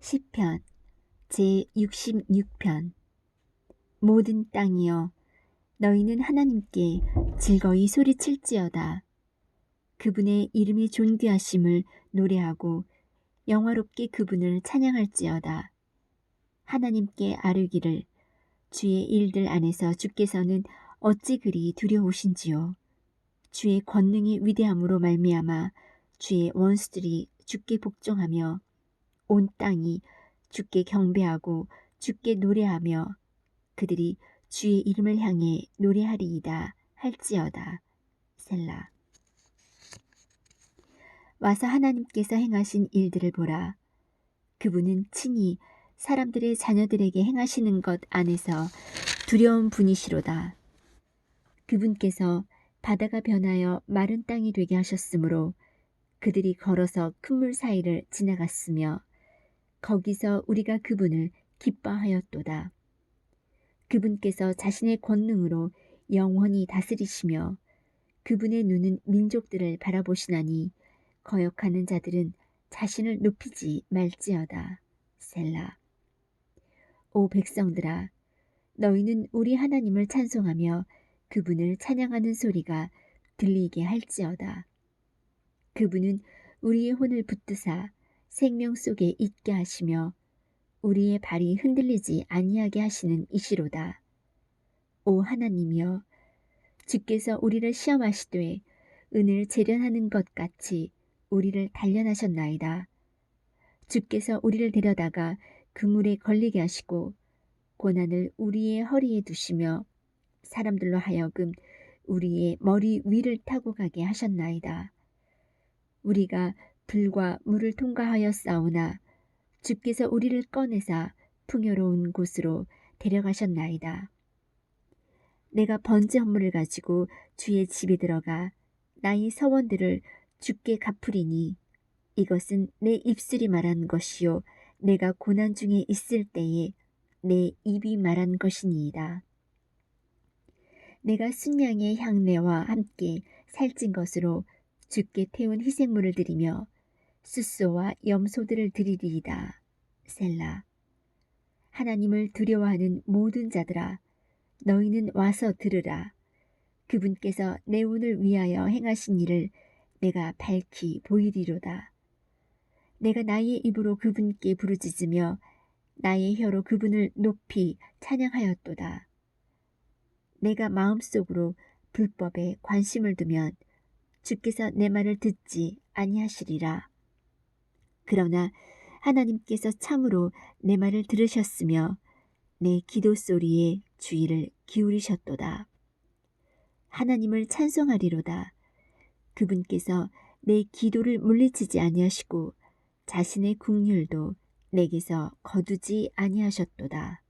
시편 제66편 모든 땅이여 너희는 하나님께 즐거이 소리칠지어다. 그분의 이름이 존귀하심을 노래하고 영화롭게 그분을 찬양할지어다. 하나님께 아르기를 주의 일들 안에서 주께서는 어찌 그리 두려우신지요. 주의 권능의 위대함으로 말미암아 주의 원수들이 주께 복종하며 온 땅이 주께 경배하고 주께 노래하며 그들이 주의 이름을 향해 노래하리이다 할지어다. 셀라. 와서 하나님께서 행하신 일들을 보라. 그분은 친히 사람들의 자녀들에게 행하시는 것 안에서 두려운 분이시로다. 그분께서 바다가 변하여 마른 땅이 되게 하셨으므로 그들이 걸어서 큰 물 사이를 지나갔으며 거기서 우리가 그분을 기뻐하였도다. 그분께서 자신의 권능으로 영원히 다스리시며 그분의 눈은 민족들을 바라보시나니 거역하는 자들은 자신을 높이지 말지어다. 셀라. 오 백성들아, 너희는 우리 하나님을 찬송하며 그분을 찬양하는 소리가 들리게 할지어다. 그분은 우리의 혼을 붙드사 생명 속에 있게 하시며 우리의 발이 흔들리지 아니하게 하시는 이시로다. 오 하나님이여 주께서 우리를 시험하시되 은을 재련하는 것 같이 우리를 단련하셨나이다. 주께서 우리를 데려다가 그물에 걸리게 하시고 고난을 우리의 허리에 두시며 사람들로 하여금 우리의 머리 위를 타고 가게 하셨나이다. 우리가 불과 물을 통과하여 싸우나 주께서 우리를 꺼내사 풍요로운 곳으로 데려가셨나이다. 내가 번제 헌물을 가지고 주의 집에 들어가 나의 서원들을 주께 갚으리니 이것은 내 입술이 말한 것이요 내가 고난 중에 있을 때에 내 입이 말한 것이니이다. 내가 순양의 향내와 함께 살찐 것으로 주께 태운 희생물을 드리며 숫소와 염소들을 드리리이다. 셀라. 하나님을 두려워하는 모든 자들아, 너희는 와서 들으라. 그분께서 내 운을 위하여 행하신 일을 내가 밝히 보이리로다. 내가 나의 입으로 그분께 부르짖으며 나의 혀로 그분을 높이 찬양하였도다. 내가 마음속으로 불법에 관심을 두면 주께서 내 말을 듣지 아니하시리라. 그러나 하나님께서 참으로 내 말을 들으셨으며 내 기도 소리에 주의를 기울이셨도다. 하나님을 찬송하리로다. 그분께서 내 기도를 물리치지 아니하시고 자신의 국률도 내게서 거두지 아니하셨도다.